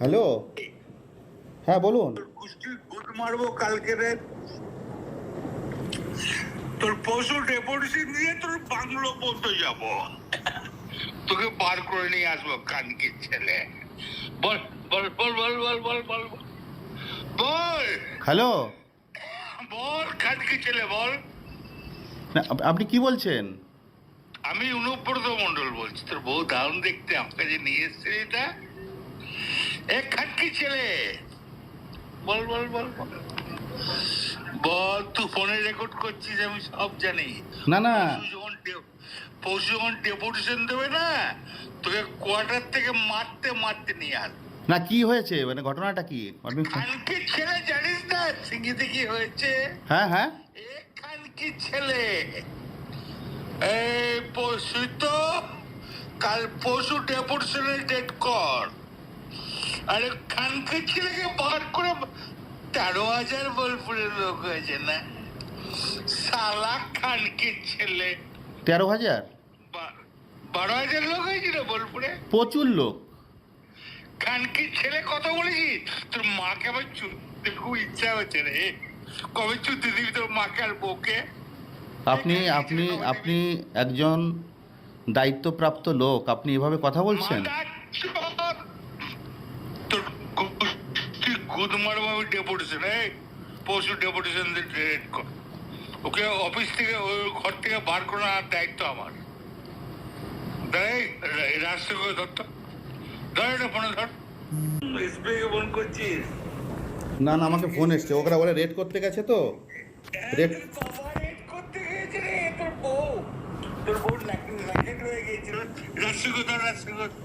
Hello? হ্যাঁ বলুন। মারবো কালকে রে। তোর পশু ডেপুটেশন দিয়ে তোর বাংলো পর্যন্ত যাব। তোকে বার করে নিয়ে আসব কানকির ছেলে। বল বল বল বল বল বল বল বল। হ্যালো? বল কানকি ছেলে বল। আপনি কি বলছেন? আমি অনুব্রত মন্ডল বলছি। তোর বউ দারুণ দেখতে আমাকে যে নিয়ে এসছে এটা। এ খাটকি ছেলে। বল বল বল বল। তুই ফোনে রেকর্ড করছিস আমি সব জানি। না না। পরশু যখন পরশু ডেপুটেশন দেবে না তোকে কোয়ার্টার থেকে মারতে মারতে নিয়ে আস। না কি হয়েছে? মানে ঘটনাটা কি? খানকি ছেলে জানিস না? সিঙ্গিতে কি হয়েছে? হ্যাঁ হ্যাঁ। এখান কি ছেলে। এই পশু তো কাল পশু ডেপুটেশনের ডেট কর। আরে খানকে ছেলেকে বার করে তেরো হাজার বোলপুরের লোক হয়েছে না? সালা খানকে ছেলে। তেরো হাজার? বারো হাজার লোক হয়েছে না বোলপুরে? প্রচুর লোক। ছেলে কথা বলেছিস তোর মাকে আমার চুদতে খুব ইচ্ছা হচ্ছে রে। কবে চুদতে দিবি তোর মাকে আর বউকে? আপনি আপনি আপনি একজন দায়িত্বপ্রাপ্ত লোক। আপনি এভাবে কথা বলছেন! গুদ মারবো আমি ডেপুটেশন এই পশু ডেপুটেশন রেড কর। ওকে অফিস থেকে ওই ঘর থেকে বার করার দায়িত্ব আমার। ধর তো। ধর এটা ফোনে ধর। ফোন করছিস? না না আমাকে ফোন এসছে। ওরা বলে রেড করতে গেছে তো। রেড রেড করতে গিয়েছে রে তোর বউ। তোর বউ ল্যাকেট হয়ে গিয়েছিল। ধর করে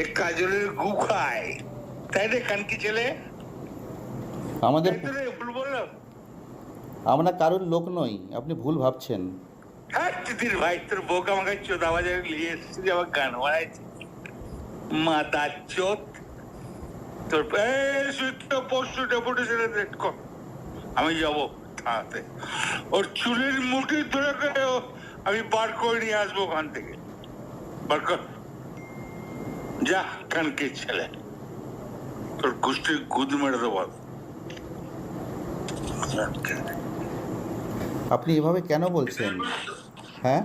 এ কাজলের গু খায়। তাই রে খানকি ছেলে? আমাদের ভুল বললাম। আমরা কারোর লোক নই আপনি ভুল ভাবছেন। হ্যাঁ ভাই তোর বউকে আমাকে চোদা নিয়ে এসেছি যে আমার গান বানাইছে মাতা চোদ। তোর পরশু ডেপুটেশনে রেট কর। আমি যাব থানাতে। ওর চুলের মুঠি ধরে আমি বার করে নিয়ে আসব ওখান থেকে। बरकत। जा कण के चले. तोर कुश्ती गुद मेरे दो बाद अपनी ये भावे क्या ना बोल सें हैं?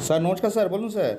सर नोट का सर बोलूँ सर.